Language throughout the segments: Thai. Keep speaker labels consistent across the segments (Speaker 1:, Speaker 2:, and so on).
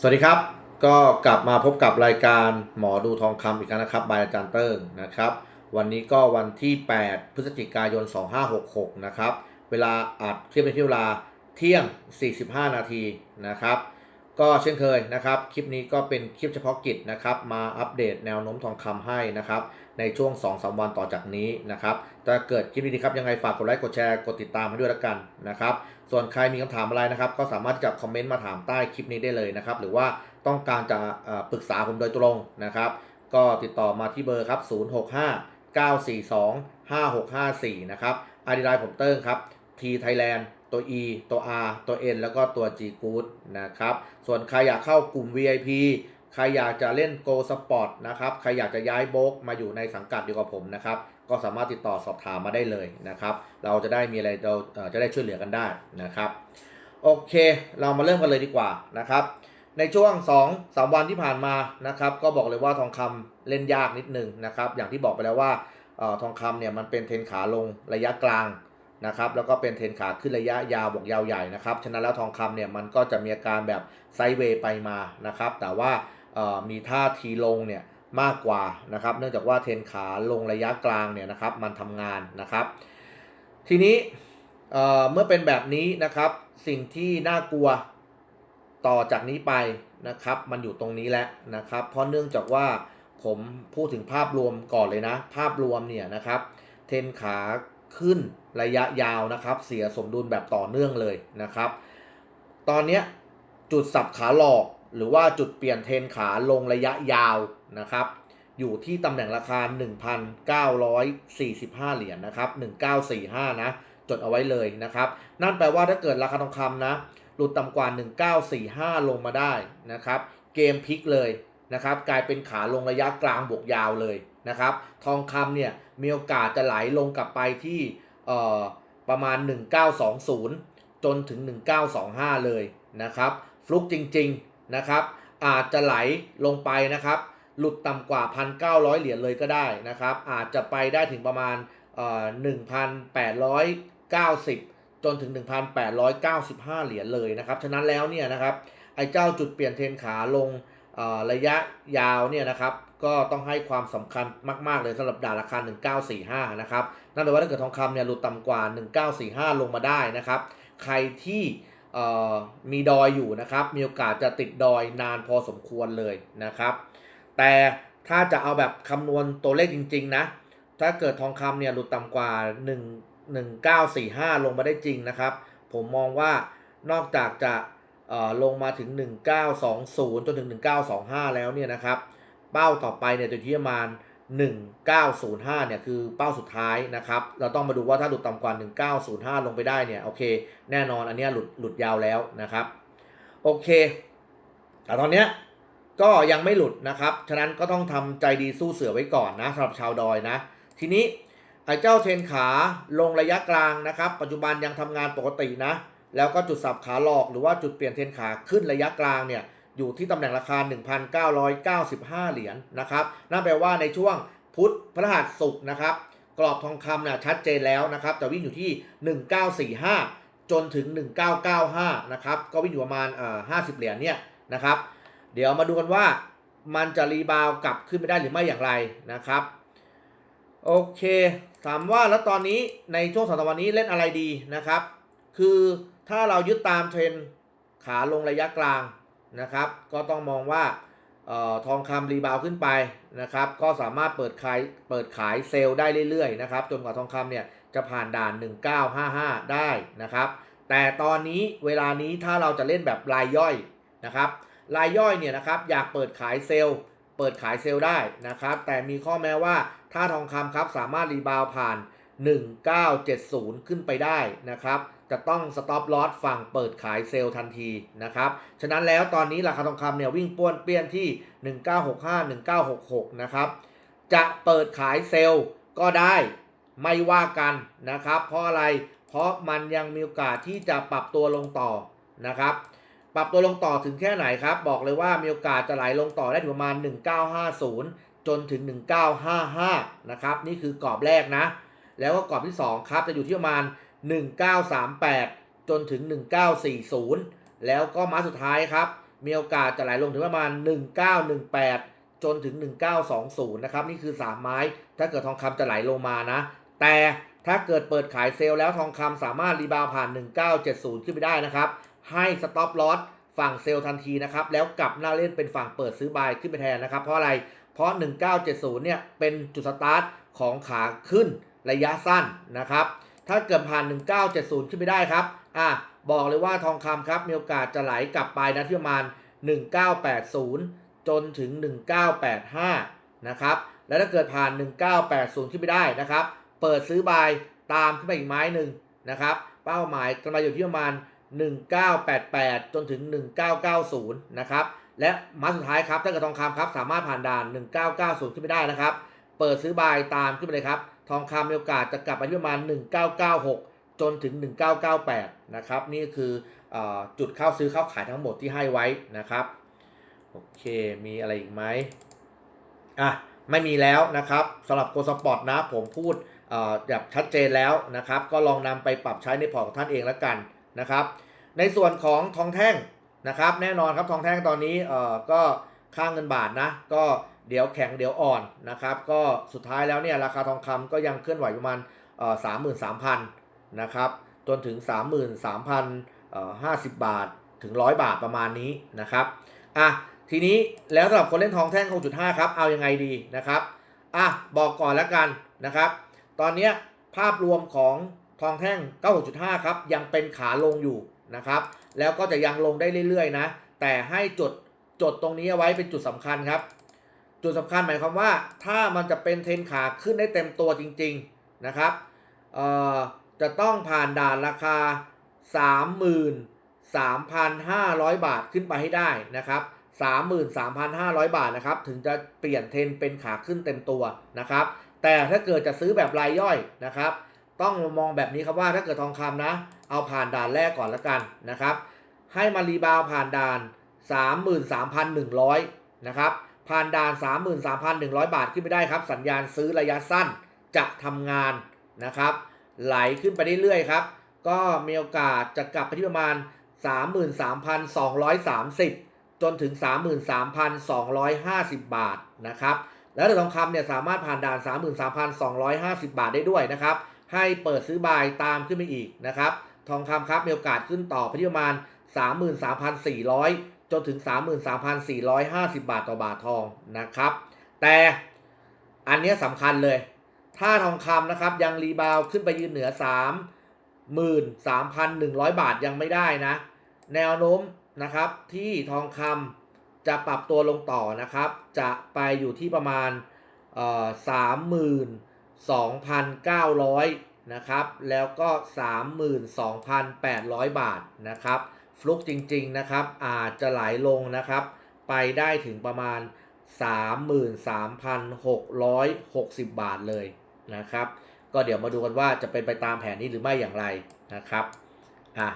Speaker 1: สวัสดีครับ ก็กลับมาพบกับรายการหมอดูทองคำอีกครั้งนะครับบายอาจารย์เติ้งนะครับ วันนี้ก็วันที่ 8 พฤศจิกายน 2566 นะครับ เวลาอัดคลิปในที่เวลาเที่ยง 45 นาทีนะครับ ก็เช่นเคยนะครับ คลิปนี้ก็เป็นคลิปเฉพาะกิจนะครับ มาอัปเดตแนวโน้มทองคำให้นะครับ ในช่วง 2-3 วันต่อจากนี้นะครับถ้าเกิดคลิปดีครับยังไงฝากกดไลค์กดแชร์กดติดตามให้ด้วยละกันนะครับ ส่วนใครมีคำถามอะไรนะครับ ก็สามารถจะคอมเมนต์มาถามใต้คลิปนี้ได้เลยนะครับ หรือว่าต้องการจะปรึกษาผมโดยตรงนะครับ ก็ติดต่อมาที่เบอร์ครับ 065 942 5654 นะครับอาดีไลน์ผมเติ้งครับ T Thailand ตัว E ตัว R ตัว N แล้วก็ตัว G Good นะครับ ส่วนใครอยากเข้ากลุ่ม VIP ใครอยากจะเล่น Go Sport นะครับ ใครอยากจะย้ายโบกมาอยู่ในสังกัดเดียวกับผมนะครับ ก็สามารถติดต่อสอบถามมาได้เลยนะครับ เราจะได้มีอะไรเราจะได้ช่วยเหลือกันได้นะครับ โอเค เรามาเริ่มกันเลยดีกว่านะครับในช่วง 2 3 วันที่ผ่านมานะครับก็บอกเลยว่าทองคำเล่นยากนิดนึงนะครับอย่างที่บอกไปแล้วว่าออทองคำเนี่ยมันเป็นเทรนขาลงระยะกลาง นะครับแล้วก็เป็นเทรนขาขึ้นระยะยาวบวกยาวใหญ่นะครับฉะนั้นแล้วทองคำเนี่ยมันก็จะมีอาการแบบไซเวย์ไปมานะครับแต่ว่ามีท่าทีลงเนี่ยมากกว่านะครับเนื่องจากว่าเทรนขาลงระยะกลางเนี่ยนะครับมันทำงานนะครับ ทีนี้เเมื่อเป็นแบบนี้นะครับสิ่งที่น่ากลัวต่อจากนี้ไปนะครับมันอยู่ตรงนี้แล้วนะครับเพราะเนื่องจากว่าผมพูดถึงภาพรวมก่อนเลยนะ ภาพรวมเนี่ยนะครับเทนขา ขึ้นระยะยาวนะครับ เสียสมดุลแบบต่อเนื่องเลยนะครับ ตอนนี้จุดสับขาหลอกหรือว่าจุดเปลี่ยนเทรนขาลงระยะยาวนะครับ อยู่ที่ตำแหน่งราคา 1,945 เหรียญนะครับ 1945 นะ จดเอาไว้เลยนะครับ นั่นแปลว่าถ้าเกิดราคาทองคำนะ หลุดต่ำกว่า 1945 ลงมาได้นะครับ เกมพลิกเลย นะครับกลายเป็นขาลงระยะกลางบวกยาวเลยนะครับทองคำเนี่ยมีโอกาสจะไหลลงกลับไปที่ประมาณ 1920 จนถึง 1925 เลยนะครับฟลุกจริงๆนะครับอาจจะไหลลงไปนะครับหลุดต่ำกว่า 1,900 เหรียญเลยก็ได้นะครับอาจจะไปได้ถึงประมาณเอ่อ1,890 จนถึง 1,895 เหรียญเลยนะครับฉะนั้นแล้วเนี่ยนะครับไอ้เจ้าจุดเปลี่ยนเทรนขาลง ระยะยาวเนี่ยนะครับก็ต้องให้ความสำคัญมาก ๆ เลยสำหรับด่านราคา 1945 นะครับนั่นแปลว่าถ้าเกิดทองคำเนี่ยหลุดต่ำกว่า 1945 ลงมาได้นะครับ ใครที่มีดอยอยู่นะครับ มีโอกาสจะติดดอยนานพอสมควรเลยนะครับ แต่ถ้าจะเอาแบบคำนวณตัวเลขจริง ๆ นะ ถ้าเกิดทองคำเนี่ยหลุดต่ำกว่า 1 1945 ลงมาได้จริงนะครับ ผมมองว่านอกจากจะ ลงมาถึง 1920 จนถึง 1925 แล้วเนี่ยนะครับ เป้าต่อไปเนี่ยจะอยู่ที่ประมาณ 1905 เนี่ยคือเป้าสุดท้ายนะครับ เราต้องมาดูว่าถ้าหลุดต่ำกว่า 1905 ลงไปได้เนี่ยโอเค แน่นอนอันเนี้ยหลุดหลุดยาวแล้วนะครับ โอเค แต่ตอนเนี้ยก็ยังไม่หลุดนะครับ ฉะนั้นก็ต้องทำใจดีสู้เสือไว้ก่อนนะสำหรับชาวดอยนะ ทีนี้ไอ้เจ้าเทนขาลงระยะกลางนะครับ ปัจจุบันยังทำงานปกตินะ แล้วก็จุดสับขาหลอกหรือว่าจุดเปลี่ยนเทนขาขึ้นระยะกลางเนี่ยอยู่ที่ตำแหน่งราคา 1,995 เหรียญนะครับนั่นแปลว่าในช่วงพุธพฤหัสศุกร์นะครับกรอบทองคำเนี่ยชัดเจนแล้วนะครับจะวิ่งอยู่ที่ 1945 จนถึง 1995 นะครับก็วิ่งอยู่ประมาณเอ่อ50 เหรียญเนี่ยนะครับเดี๋ยวมาดูกันว่ามันจะรีบาวกลับขึ้นไปได้หรือไม่อย่างไรนะครับโอเคถามว่าแล้วตอนนี้ในช่วงสองสามวันนี้เล่นอะไรดีนะครับ คือ ถ้าเรายึดตามเทรนขาลงระยะกลางนะครับ ก็ต้องมองว่าออทองคำรีบาวขึ้นไปนะครับ ก็สามารถเปิดขายเปิดขายเซลล์ได้เรื่อยๆนะครับจนกว่าทองคำเนี่ยจะผ่านด่าน 1955 ได้นะครับ แต่ตอนนี้เวลานี้ถ้าเราจะเล่นแบบรายย่อยนะครับ รายย่อยเนี่ยนะครับอยากเปิดขายเซลล์ เปิดขายเซลล์ได้นะครับ แต่มีข้อแม้ว่าถ้าทองคำครับสามารถรีบาวผ่าน 1970 ขึ้นไปได้นะครับ จะต้องสต็อปลอสฝั่งเปิดขายเซลล์ทันทีนะครับ ฉะนั้นแล้วตอนนี้ราคาทองคำเนี่ยวิ่งป้วนเปี้ยนที่ 1965 1966 นะครับ จะเปิดขายเซลล์ก็ได้ไม่ว่ากันนะครับ เพราะอะไร เพราะมันยังมีโอกาสที่จะปรับตัวลงต่อนะครับ ปรับตัวลงต่อถึงแค่ไหนครับ บอกเลยว่ามีโอกาสจะไหลลงต่อได้ถึงประมาณ 1950 จนถึง 1955 นะครับ นี่คือกรอบแรกนะ แล้วก็กรอบที่ 2 ครับ จะอยู่ที่ประมาณ 1938 จนถึง 1940 แล้วก็มาสุดท้ายครับ มีโอกาสจะไหลลงถึงประมาณ 1918 จนถึง 1920 นะครับ นี่คือ 3 ไม้ ถ้าเกิดทองคำจะไหลลงมานะ แต่ถ้าเกิดเปิดขายเซลล์แล้วทองคำสามารถรีบาวผ่าน 1970 ขึ้นไปได้นะครับ ให้สต็อปลอสฝั่งเซลล์ทันทีนะครับ แล้วกลับหน้าเล่นเป็นฝั่งเปิดซื้อบายขึ้นไปแทนนะครับ เพราะอะไร เพราะ 1970 เนี่ย เป็นจุดสตาร์ทของขาขึ้น ระยะสั้นนะครับ ถ้าเกิดผ่าน 1970 ขึ้นไปได้ครับ อะ บอกเลยว่าทองคำครับ มีโอกาสจะไหลกลับไปนะที่ประมาณ 1980 จนถึง 1985 นะครับ แล้วถ้าเกิดผ่าน 1980 ขึ้นไปได้นะครับ เปิดซื้อบายตามขึ้นไปอีกไม้หนึ่งนะครับ เป้าหมายกำลังอยู่ที่ประมาณ 1988 จนถึง 1990 นะครับและมาสุดท้ายครับถ้าเกิดทองคำครับสามารถผ่านด่าน 1990 ขึ้นไปได้นะครับ เปิดซื้อบายตามขึ้นไปเลยครับ ทองคำมีโอกาสจะกลับไปที่ประมาณ 1996 จนถึง 1998 นะครับ นี่คืออจุดเข้าซื้อเข้าขายทั้งหมดที่ให้ไว้นะครับ โอเคมีอะไรอีกไหมอะไม่มีแล้วนะครับสำหรับโกสปอร์ตนะผมพูดแบบชัดเจนแล้วนะครับ ก็ลองนำไปปรับใช้ในพอร์ตของท่านเองแล้วกันนะครับ ในส่วนของทองแท่งนะครับ แน่นอนครับทองแท่งตอนนี้ก็ค่าเงินบาทนะก็ เดี๋ยวแข็งเดี๋ยวอ่อนนะครับ ก็สุดท้ายแล้วเนี่ยราคาทองคำก็ยังเคลื่อนไหวประมาณสามหมื่นสามพันนะครับจนถึง 33,050 บาทถึง 100 บาทประมาณนี้นะครับอะทีนี้แล้วสำหรับคนเล่นทองแท่ง 6.5 ครับ เอายังไงดีนะครับอะบอกก่อนแล้วกันนะครับ ตอนนี้ภาพรวมของทองแท่ง 96.5 ครับ ยังเป็นขาลงอยู่นะครับ แล้วก็จะยังลงได้เรื่อยๆนะ แต่ให้จดจดตรงนี้เอาไว้เป็นจุดสำคัญครับ จุดสำคัญหมายความว่าถ้ามันจะเป็นเทรนขาขึ้นได้เต็มตัวจริงๆนะครับจะต้องผ่านด่านราคา 33,500 บาทขึ้นไปให้ได้นะครับ33,500 บาทนะครับถึงจะเปลี่ยนเทรนเป็นขาขึ้นเต็มตัวนะครับ แต่ถ้าเกิดจะซื้อแบบรายย่อยนะครับ ต้องมองแบบนี้ครับว่าถ้าเกิดทองคำนะ เอาผ่านด่านแรกก่อนแล้วกันนะครับ ให้มารีบาวผ่านด่าน 33,100นะครับ ผ่านด่าน 33,100 บาทขึ้นไปได้ครับ สัญญาณซื้อระยะสั้นจะทำงานนะครับ ไหลขึ้นไปเรื่อยๆครับ ก็มีโอกาสจะกลับไปที่ประมาณ 33,230 จนถึง 33,250 บาทนะครับ แล้วทองคำเนี่ยสามารถผ่านด่าน 33,250 บาทได้ด้วยนะครับ ให้เปิดซื้อบายตามขึ้นไปอีกนะครับ ทองคำครับมีโอกาสขึ้นต่อไปที่ประมาณ 33,400 จนถึง 33,450 บาทต่อบาททองนะครับ แต่อันนี้สำคัญเลย ถ้าทองคำนะครับยังรีบาวขึ้นไปยืนเหนือ 33,100 บาทยังไม่ได้นะ แนวโน้มนะครับที่ทองคำจะปรับตัวลงต่อนะครับ จะไปอยู่ที่ประมาณเอ่อ32,900นะครับ แล้วก็32,800บาทนะครับ ฟลุกจริงๆนะครับ อาจจะไหลลงนะครับ ไปได้ถึงประมาณ 33,660 บาทเลยนะครับ ก็เดี๋ยวมาดูกันว่าจะเป็นไปตามแผนนี้หรือไม่อย่างไรนะครับอะ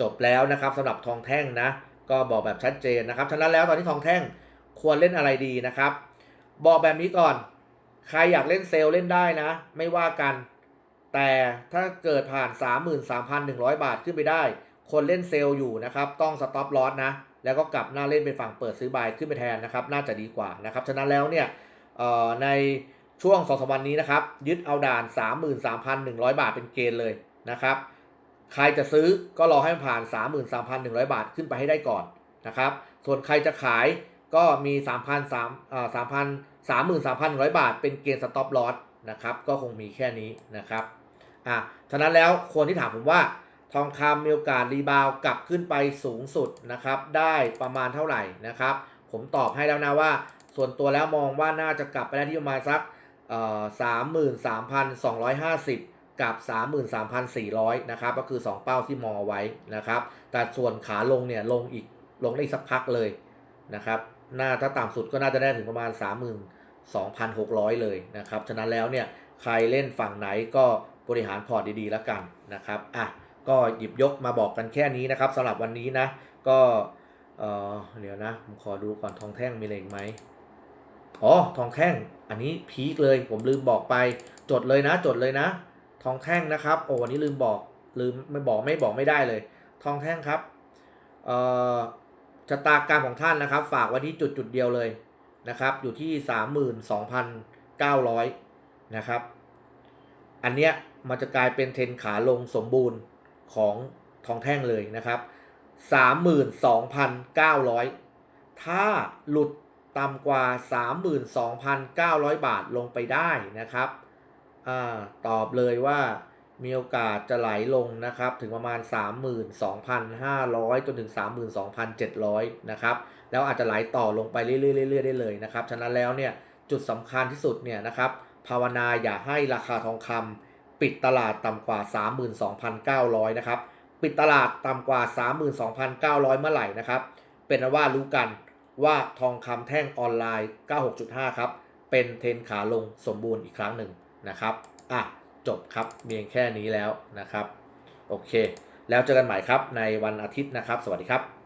Speaker 1: จบแล้วนะครับสำหรับทองแท่งนะ ก็บอกแบบชัดเจนนะครับฉะนั้นแล้วตอนนี้ทองแท่งควรเล่นอะไรดีนะครับ บอกแบบนี้ก่อน ใครอยากเล่นเซลล์เล่นได้นะ ไม่ว่ากัน แต่ถ้าเกิดผ่าน 33,100 บาทขึ้นไปได้ คนเล่นเซลล์อยู่นะครับต้องสต็อปลอสนะแล้วก็กลับหน้าเล่นเป็นฝั่งเปิดซื้อบายขึ้นไปแทนนะครับน่าจะดีกว่านะครับฉะนั้นแล้วเนี่ยในช่วงสองสวันนี้นะครับยึดเอาด่าน 33,100 บาทเป็นเกณฑ์เลยนะครับใครจะซื้อก็รอให้มันผ่าน 33,100 บาทขึ้นไปให้ได้ก่อนนะครับส่วนใครจะขายก็มี 3,000 3 3,000 33,100 บาท เป็นเกณฑ์สต็อปลอสนะครับก็คงมีแค่นี้นะครับอะฉะนั้นแล้วคนที่ถามผมว่า ทองคำมีโอกาสรีบาวกลับขึ้นไปสูงสุดนะครับ ได้ประมาณเท่าไหร่นะครับ ผมตอบให้แล้วนะว่า ส่วนตัวแล้วมองว่าน่าจะกลับไปได้ที่ประมาณสักสามหมื่นสามพันสองร้อยห้าสิบกับ 33,400 นะครับ ก็คือ 2 เป้าที่มองเอาไว้นะครับ แต่ส่วนขาลงเนี่ยลงอีกลงได้อีกสักพักเลยนะครับน่าถ้าต่ำสุดก็น่าจะได้ถึงประมาณ 32,600 เลยนะครับ ฉะนั้นแล้วเนี่ยใครเล่นฝั่งไหนก็บริหารพอร์ตดีๆแล้วกันนะครับอะ ก็หยิบยกมาบอกกันแค่นี้นะครับสำหรับวันนี้นะ ก็เออเดี๋ยวนะผมขอดูก่อนทองแท่งมีอะไรอีกไหมอ๋อทองแท่งอันนี้พีคเลยผมลืมบอกไป จดเลยนะ จดเลยนะ ทองแท่งนะครับโอ้วันนี้ลืมบอกลืมไม่บอกไม่บอกไม่ได้เลย ทองแท่งครับเอ่อชะตากรรมของท่านนะครับ ฝากไว้ที่จุดจุดเดียวเลยนะครับ อยู่ที่ 32,900 นะครับ อันเนี้ยมันจะกลายเป็นเทนขาลงสมบูรณ์ ของทองแท่งเลยนะครับ 32,900 ถ้าหลุดต่ำกว่า 32,900 บาทลงไปได้นะครับอตอบเลยว่ามีโอกาสจะไหลลงนะครับ ถึงประมาณ 32,500 จนถึง 32,700 นะครับ แล้วอาจจะไหลต่อลงไปเรื่อยๆได้เลยนะครับ ฉะนั้นแล้วเนี่ยจุดสำคัญที่สุดเนี่ยนะครับ ภาวนาอย่าให้ราคาทองคำ ปิดตลาดต่ำกว่า 32,900 นะครับ ปิดตลาดต่ำกว่า 32,900 เมื่อไหร่นะครับ เป็นอันว่ารู้กันว่าทองคำแท่งออนไลน์ 96.5 ครับ เป็นเทนขาลงสมบูรณ์อีกครั้งหนึ่งนะครับ อะ จบครับเพียงแค่นี้แล้วนะครับ โอเค แล้วเจอกันใหม่ครับในวันอาทิตย์นะครับ สวัสดีครับ